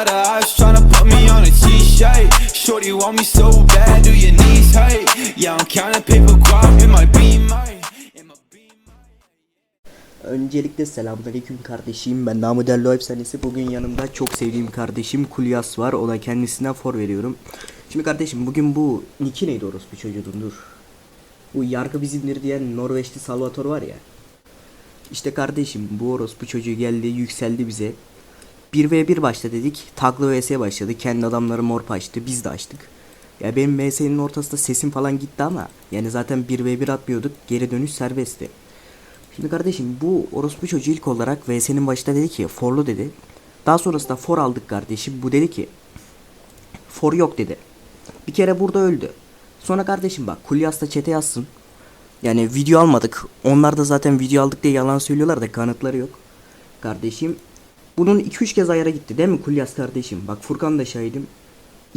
Of eyes tryna put me on a t-shirt. Shorty want me so bad, do your knees hurt? Yeah, I'm counting paper guap in my beam. Öncelikle selamünaleyküm kardeşim. Ben Namı Dello Efsanesi. Bugün yanımda çok sevdiğim kardeşim Kulyas var. Ona kendisinden for veriyorum. Şimdi kardeşim bugün bu Niki neydi orospu çocuğun dur. Bu yargı bizimdir diyen Norveçli Salvatore var ya. İşte kardeşim bu orospu çocuğu geldi yükseldi bize. 1v1 başla dedik. Taglı vs başladı. Kendi adamları morp açtı. Biz de açtık. Ya benim VS'nin ortasında sesim falan gitti ama yani zaten 1v1 atmıyorduk. Geri dönüş serbestti. Şimdi kardeşim bu orospu çocuğu ilk olarak VS'nin başında dedi ki forlu dedi. Daha sonrasında for aldık kardeşim. Bu dedi ki for yok dedi. Bir kere burada öldü. Sonra kardeşim bak Kulyas da çete yazsın. Yani video almadık. Onlar da zaten video aldık diye yalan söylüyorlar da kanıtları yok. Kardeşim bunun 2-3 kez ayara gitti değil mi Kulyas kardeşim? Bak Furkan da şahidim.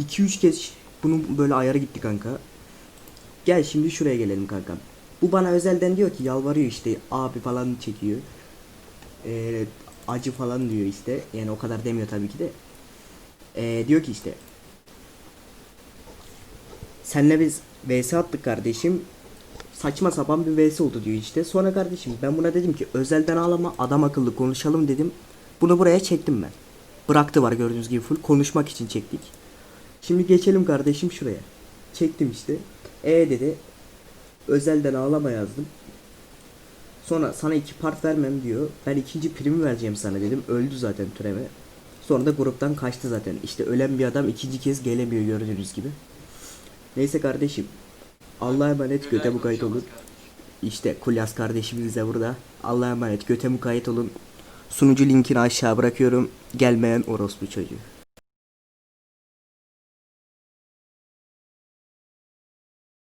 2-3 kez bunun böyle ayara gitti kanka. Gel şimdi şuraya gelelim kankam. Bu bana özelden diyor ki yalvarıyor işte abi falan çekiyor. Ee, acı falan diyor işte. Yani o kadar demiyor tabii ki de. Ee, diyor ki işte. Senle biz vs attık kardeşim. Saçma sapan bir vs oldu diyor işte. Sonra kardeşim ben buna dedim ki özelden ağlama adam akıllı konuşalım dedim. Bunu buraya çektim ben. Bıraktı var gördüğünüz gibi full konuşmak için çektik. Şimdi geçelim kardeşim şuraya. Çektim işte. E dedi. Özelden ağlama yazdım. Sonra sana iki part vermem diyor. Ben ikinci primi vereceğim sana dedim. Öldü zaten türeme. Sonra da gruptan kaçtı zaten. İşte ölen bir adam ikinci kez gelemiyor gördüğünüz gibi. Neyse kardeşim. Allah'a emanet göte mukayyet olun. İşte Kulyas kardeşimiz de burada. Allah'a emanet göte mukayyet olun. Sunucu linkini aşağı bırakıyorum. Gelmeyen orospu çocuğu.